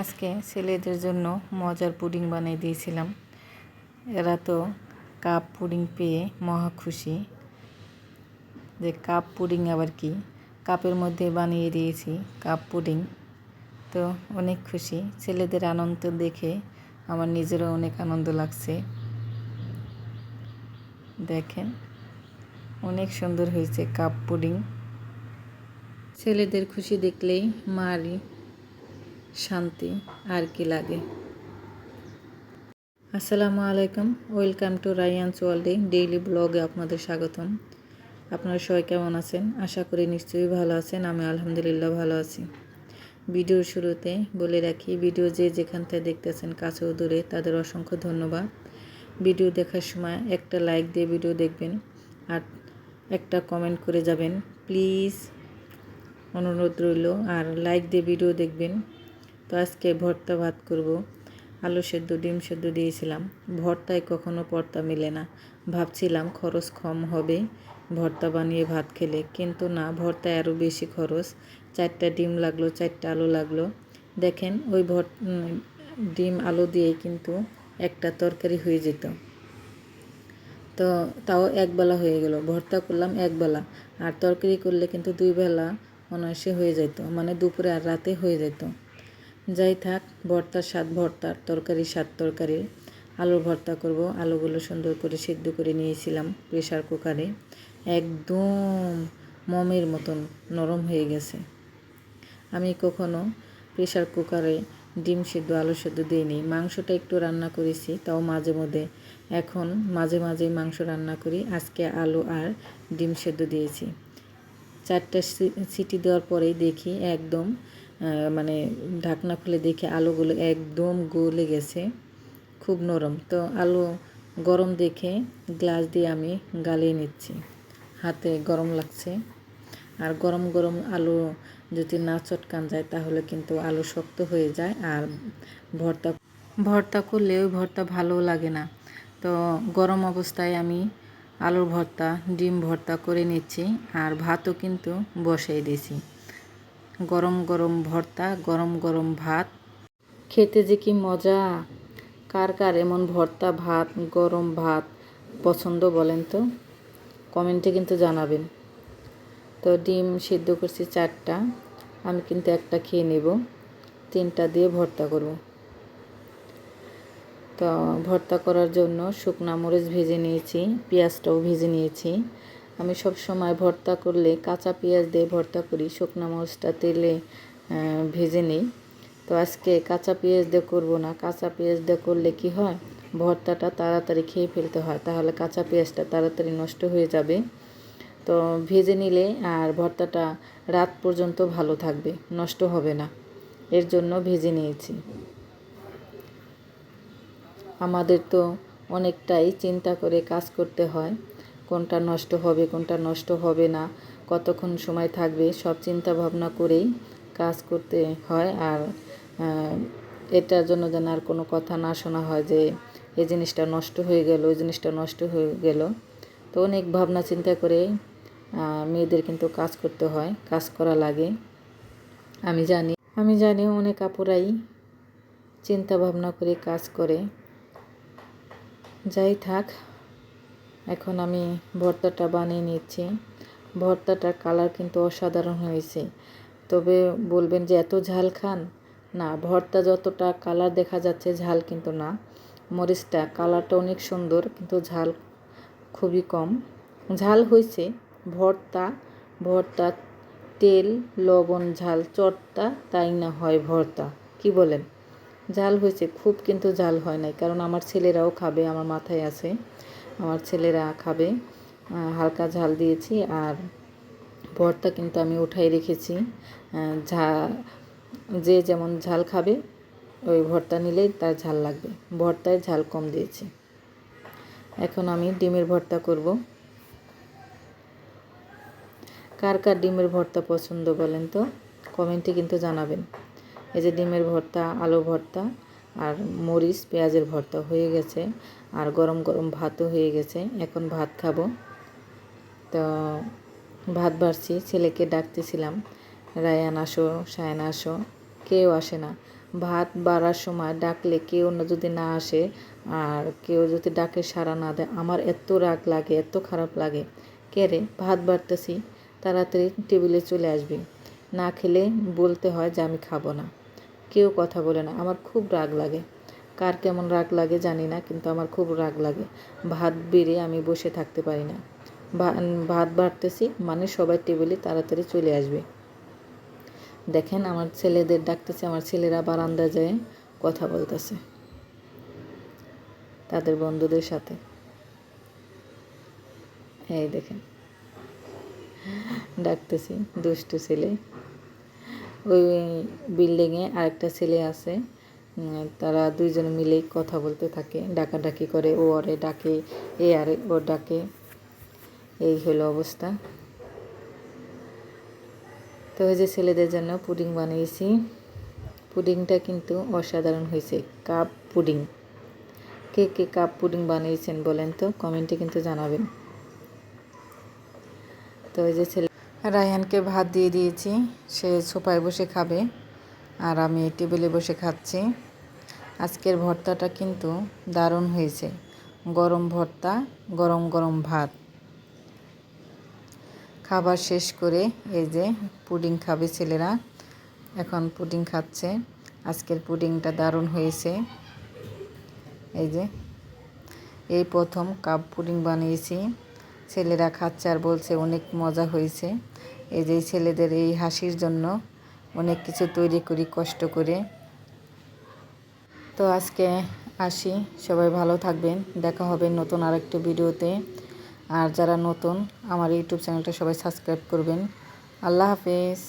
আজকে ছেলেদের জন্য মজার পুডিং বানিয়ে দিয়েছিলাম। এরা তো কাপ পুডিং পেয়ে মহা খুশি। যে কাপ পুডিং আবার কি? কাপের মধ্যে বানিয়ে দিয়েছি কাপ পুডিং। তো অনেক খুশি। ছেলেদের আনন্দ দেখে আমার নিজেরও অনেক আনন্দ লাগছে। দেখেন, অনেক সুন্দর হয়েছে কাপ পুডিং। ছেলেদের খুশি দেখলেই মারই শান্তি আর কি লাগে। আসসালামু আলাইকুম, ওয়েলকাম টু রায়ানস ওয়ার্ল্ডে ডেইলি ব্লগে আপনাদের স্বাগতম। আপনারা সবাই কেমন আছেন? আশা করি নিশ্চয়ই ভালো আছেন, আমি আলহামদুলিল্লাহ ভালো আছি। ভিডিওর শুরুতে বলে রাখি, ভিডিও যে যেখান থেকে দেখতেছেন কাছেও দূরে, তাদের অসংখ্য ধন্যবাদ। ভিডিও দেখার সময় একটা লাইক দিয়ে ভিডিও দেখবেন আর একটা কমেন্ট করে যাবেন। প্লিজ অনুরোধ রইল, আর লাইক দিয়ে ভিডিও দেখবেন। তো আজকে ভর্তা ভাত করব। আলু সেদ্ধ, ডিম সেদ্ধ দিয়েছিলাম। ভর্তায় কখনো পর্তা মেলে না। ভাবছিলাম খরচ কম হবে ভর্তা বানিয়ে ভাত খেলে, কিন্তু না, ভর্তায় আরও বেশি খরচ। চারটা ডিম লাগল, চারটা আলু লাগল। দেখেন, ওই ভর ডিম, আলু দিয়েই কিন্তু একটা তরকারি হয়ে যেত। তো তাও একবেলা হয়ে গেল। ভর্তা করলাম একবেলা আর তরকারি করলে কিন্তু দুই বেলা অনায়াসে হয়ে যেত মানে দুপুরে আর রাতে হয়ে যেত যাই থাক ভর্তার স্বাদ ভর্তার তরকারি স্বাদ তরকারি আলুর ভর্তা করব, আলুগুলো সুন্দর করে সিদ্ধ করে নিয়েছিলাম প্রেশার কুকারে। একদম মমের মতন নরম হয়ে গেছে। আমি কখনো প্রেশার কুকারে ডিম সেদ্ধ, আলু সেদ্ধ দিইনি। মাংসটা একটু রান্না করেছি, তাও মাঝে মধ্যে। এখন মাঝে মাঝে মাংস রান্না করি। আজকে আলু আর ডিম সেদ্ধ দিয়েছি। চারটা সিটি দেওয়ার পরেই দেখি একদম মানে ঢাকনা খুলে দেখি আলুগুলো একদম গলে গেছে, খুব নরম। তো আলু গরম দেখে গ্লাস দিয়ে আমি গালিয়ে নিচ্ছি। হাতে গরম লাগছে। আর গরম গরম আলু যদি না চটকান যায়, তাহলে কিন্তু আলু শক্ত হয়ে যায় আর ভর্তা ভর্তা করলে ওই ভর্তা ভালো লাগে না। তো গরম অবস্থায় আমি আলুর ভর্তা, ডিম ভর্তা করে নিচ্ছি আর ভাতও কিন্তু বসাই দিয়েছি। গরম গরম ভর্তা, গরম গরম ভাত। খেতে যে কি মজা? কার কার এমন ভর্তা, ভাত, গরম ভাত পছন্দ বলেন তো? কমেন্টে কিন্তু জানাবেন। তো ডিম সিদ্ধ করছি চারটা, আমি কিন্তু একটা খেয়ে নেব, তিনটা দিয়ে ভর্তা করব। তো ভর্তা করার জন্য শুকনা মরিচ ভেজে নিয়েছি, পেঁয়াজটাও ভেজে নিয়েছি আমি সব সময় ভর্তা করলে, কাঁচা পেঁয়াজ দিয়ে ভর্তা করি, শুকনা মরিচটা তেলে ভেজে নিই। তো আজকে কাঁচা পেঁয়াজ দিয়ে করব না, কাঁচা পেঁয়াজ দিয়ে করলে কি হয়? ভর্তাটা তাড়াতাড়ি খেয়ে ফেলতে হয়, তাহলে কাঁচা পেঁয়াজটা তাড়াতাড়ি নষ্ট হয়ে যাবে। তো ভেজে নিলে আর ভর্তাটা রাত পর্যন্ত ভালো থাকবে, নষ্ট হবে না। এর জন্য ভেজে নিয়েছি। আমাদের তো অনেকটাই চিন্তা করে কাজ করতে হয়। কোনটা নষ্ট হবে, কোনটা নষ্ট হবে না, কতক্ষণ সময় থাকবে, সব চিন্তা ভাবনা করেই কাজ করতে হয়। আর এটার জন্য যেন আর কোনো কথা না শোনা হয় যে এই জিনিসটা নষ্ট হয়ে গেল, ওই জিনিসটা নষ্ট হয়ে গেল। তো অনেক ভাবনা চিন্তা করে মেয়েদের কিন্তু কাজ করতে হয়, কাজ করা লাগে। আমি জানি আমি জানি অনেক আপুরাই চিন্তা ভাবনা করে কাজ করে। যাই থাক। এখন আমি ভর্তাটা বানিয়ে নিচ্ছি। ভর্তাটার কালার কিন্তু অসাধারণ হয়েছে। তবে বলবেন যে এত ঝাল খান? না, ভর্তা যতটা কালার দেখা যাচ্ছে ঝাল কিন্তু না। মরিচটা, কালারটা অনেক সুন্দর, কিন্তু ঝাল খুবই কম। ঝাল হয়েছে। ভর্তা ভর্তা, তেল, লবণ, ঝাল, চটটা, তাই না হয় ভর্তা? কি বলেন? ঝাল হয়েছে, খুব কিন্তু ঝাল হয় নাই, কারণ আমার ছেলেরাও খাবে, আমার মাথায় আছে। আমার ছেলেরা খাবে। হালকা ঝাল দিয়েছি আর ভর্তা কিন্তু আমি উঠাই রেখেছি। ঝা, যে যেমন ঝাল খাবে, ওই ভর্তা নিলেই তার ঝাল লাগবে। ভর্তায় ঝাল কম দিয়েছি। এখন আমি ডিমের ভর্তা করব। কার কার ডিমের ভর্তা পছন্দ বলেন তো? কমেন্টে কিন্তু জানাবেন। এই যে ডিমের ভর্তা, আলু ভর্তা আর মরিচ, পেঁয়াজের ভর্তা হয়ে গেছে আর গরম গরম ভাতও হয়ে গেছে। এখন ভাত খাব। তো ভাত বাড়ছি, ছেলেকে ডাকতেছিলাম, রায়ান আসো, সায়ান আসো। কেউ আসে না। ভাত বাড়ার সময় ডাকলে কেউ না যদি না আসে আর কেউ যদি ডাকে সাড়া না দেয়, আমার এত রাগ লাগে, এত খারাপ লাগে। কে রে? ভাত বাড়তেছি, তাড়াতাড়ি টেবিলে চলে আসবি। না খেলে বলতে হয় যে, আমি খাব না। কেউ কথা বলে না। আমার খুব রাগ লাগে। কার কেমন রাগ লাগে জানি না, কিন্তু আমার খুব রাগ লাগে। ভাত বেড়ে আমি বসে থাকতে পারি না। ভাত বাড়তেছি মানে সবাই টেবিলে তাড়াতাড়ি চলে আসবে। দেখেন আমার ছেলেদের ডাকতেছে, আমার ছেলেরা বারান্দা যায় কথা বলতেছে তাদের বন্ধুদের সাথে। এই দেখেন, ডাকতেছি দুষ্টু ছেলে। ওই বিল্ডিংয়ে আরেকটা ছেলে আছে। তারা দুইজনে মিলেই কথা বলতে থাকে, ডাকাডাকি করে। ও আরে ডাকে, এ আরে ও ডাকে। এই হলো অবস্থা। তো ওই যে ছেলেদের জন্য পুডিং বানিয়েছি। পুডিংটা কিন্তু অসাধারণ হয়েছে। Cup pudding. কে কে কাপ পুডিং বানিয়েছেন বলেন তো? কমেন্টে কিন্তু জানাবেন। তো ওই যে ছেলে রায়হানকে ভাত দিয়ে দিয়েছি। সে সোফায় বসে খাবে আর আমি টেবিলে বসে খাচ্ছি। আজকের ভর্তাটা কিন্তু দারুণ হয়েছে। গরম ভর্তা, গরম গরম ভাত। খাবার শেষ করে এই যে পুডিং খাবে ছেলেরা। এখন পুডিং খাচ্ছে। আজকের পুডিংটা দারুণ হয়েছে। এই যে, এই প্রথম কাপ পুডিং বানিয়েছি। ছেলেরা খাচ্ছে আর বলছে অনেক মজা হয়েছে। এই যে ছেলেদের এই হাসির জন্য অনেক কিছু তৈরি করি, কষ্ট করে। তো আজকে আসি, সবাই ভালো থাকবেন, দেখা হবে নতুন আরেকটি ভিডিওতে। আর যারা নতুন, আমার ইউটিউব চ্যানেলটা সবাই সাবস্ক্রাইব করবেন। আল্লাহ হাফেজ।